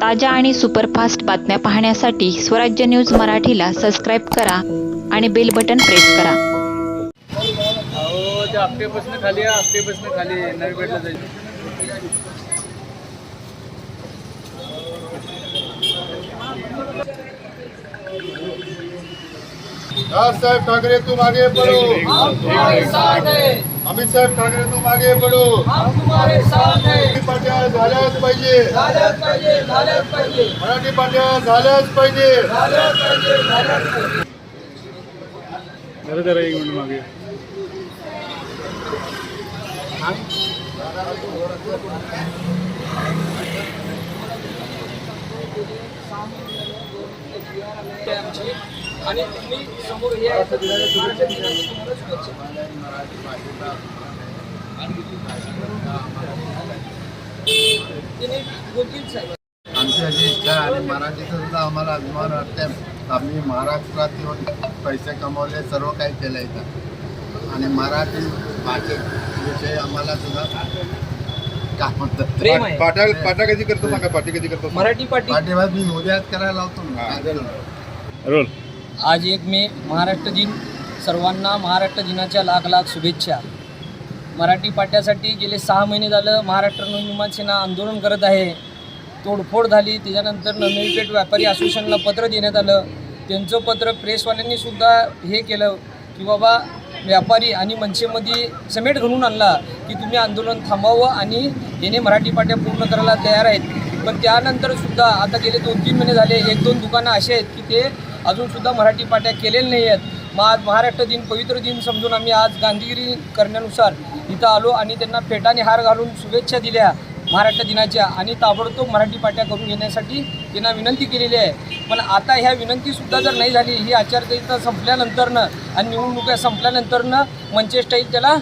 ताज्या आणि सुपरफास्ट बातम्या पाहण्यासाठी स्वराज्य न्यूज मराठीला सबस्क्राईब करा आणि बेल बटन प्रेस करा. अहो त्या आपटेपासून खाली आहे आपटेपासून खाली आहे, नवी पेठला जाईल राज साहेब ठाकरे तुम आगे बढ़ो अमित साहेब ठाकरे तुम आगे बढ़ो मराठी पाट्या झाल्याच पाहिजे. मराठी पाट्या झाल्याच पाहिजे. जरा जरा एक मिनिट मागे. आणि तुम्ही समोर हे तुम्हाला शुभेच्छा. तिने बोलतील साहेब आमची अशी इच्छा आणि मराठीचा सुद्धा आम्हाला अभिमान वाटते आम्ही महाराष्ट्रात येऊन पैसे कमवले सर्व काही केलं इथं. आणि मराठी भाषेविषयी आम्हाला सुद्धा प्रेम आहे. पाट्या कधी करतो सांगा पाटी कधी करतो मराठी पाटी मी उद्याच करायला लावतो. ना. रोल. आज एक मे महाराष्ट्र दिन. सर्वांना महाराष्ट्र दिनाच्या लाख लाख शुभेच्छा. मराठी पाट्यासाठी गेले सहा महिने झालं महाराष्ट्र नवनिर्माण सेना आंदोलन करत आहे. तोडफोड झाली त्याच्यानंतर नवनवी व्यापारी असोसिएशनला पत्र देण्यात आलं. त्यांचं पत्र प्रेसवाल्यांनी सुद्धा हे केलं की बाबा व्यापारी आणि मनसेमध्ये समेट घालून आणला की तुम्ही आंदोलन थांबावं आणि याने मराठी पाट्या पूर्ण करायला तयार आहेत. पण त्यानंतर सुद्धा आता गेले दोन तीन महिने झाले एक दोन दुकानं असे आहेत की ते अजूनसुद्धा मराठी पाट्या केलेल्या नाही आहेत मग आज महाराष्ट्र दिन पवित्र दिन समजून आम्ही आज गांधीगिरी करण्यानुसार इथं आलो आणि त्यांना फेटाने हार घालून शुभेच्छा दिल्या महाराष्ट्र दिनाच्या आणि ताबडतोब मराठी पाट्या करून घेण्यासाठी त्यांना विनंती केलेली आहे. पण आता ह्या विनंतीसुद्धा जर नाही झाली ही आचारसंहिता संपल्यानंतरनं आणि निवडणुका संपल्यानंतरनं मंचे स्टाईल त्याला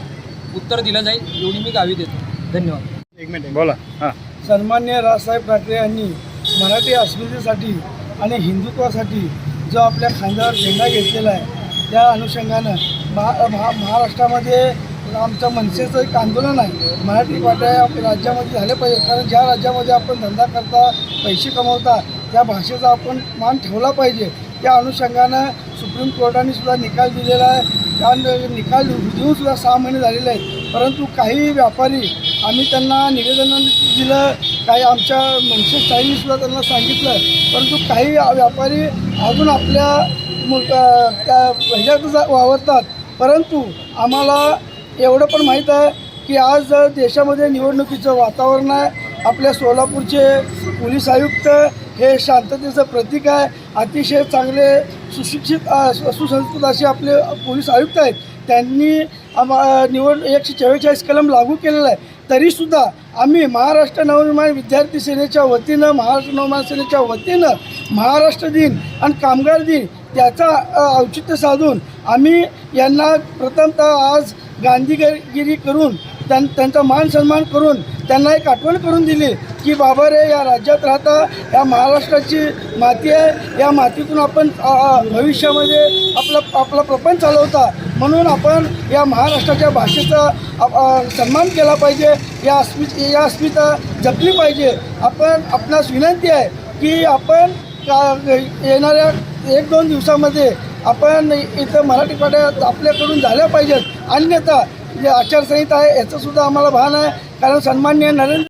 उत्तर दिलं जाईल एवढी मी गावी देतो. धन्यवाद. एक मिनिट बोला. हां. सन्मान्य राजसाहेब ठाकरे यांनी मराठी अस्मितेसाठी आणि हिंदुत्वासाठी जो आपल्या खांद्यावर झेंडा घेतलेला आहे त्या अनुषंगानं महा महा महाराष्ट्रामध्ये आमचं मनसेचं एक आंदोलन आहे. मराठी पाट्या आपल्या राज्यामध्ये झाले पाहिजे कारण ज्या राज्यामध्ये आपण धंदा करता पैसे कमवता त्या भाषेचा आपण मान ठेवला पाहिजे. त्या अनुषंगानं सुप्रीम कोर्टाने सुद्धा निकाल दिलेला आहे. त्या निकाल देऊन सुद्धा सहा महिने झालेले आहेत. परंतु काही व्यापारी आम्ही त्यांना निवेदन दिलं काही आमच्या मनसे सुद्धा त्यांना सांगितलं. परंतु काही व्यापारी अजून आपल्या मग त्या ह्याच्यात वावरतात. परंतु आम्हाला एवढं पण माहीत आहे की आज देशामध्ये निवडणुकीचं वातावरण आहे. आपल्या सोलापूरचे पोलीस आयुक्त हे शांततेचं प्रतीक आहे. अतिशय चांगले सुशिक्षित सुसंस्कृत असे आपले पोलीस आयुक्त आहेत. त्यांनी आम्हा निवड एकशे चव्वेचाळीस कलम लागू केलेला आहे. तरीसुद्धा आम्ही महाराष्ट्र नवनिर्माण विद्यार्थी सेनेच्या वतीनं महाराष्ट्र नवनिर्माण सेनेच्या वतीनं महाराष्ट्र दिन आणि कामगार दिन त्याचा औचित्य साधून आम्ही यांना प्रथमतः आज गांधीगिरी करून त्यां त्यांचा मान सन्मान करून त्यांना एक आठवण करून दिली की बाबा रे या राज्यात राहता या महाराष्ट्राची माती आहे या मातीतून आपण भविष्यामध्ये आपला आपला प्रपंच चालवता. म्हणून आपण या महाराष्ट्राच्या भाषेचा सन्मान केला पाहिजे या अस्मित या अस्मिता जपली पाहिजे. आपण आपणास विनंती आहे की आपण का- येणाऱ्या एक दोन दिवसामध्ये आपण इथं मराठी पाड्या आपल्याकडून झाल्या पाहिजेत. अन्यथा जे आचारसंहिता आहे याचंसुद्धा आम्हाला भान आहे. कारण सन्मान्य नरेंद्र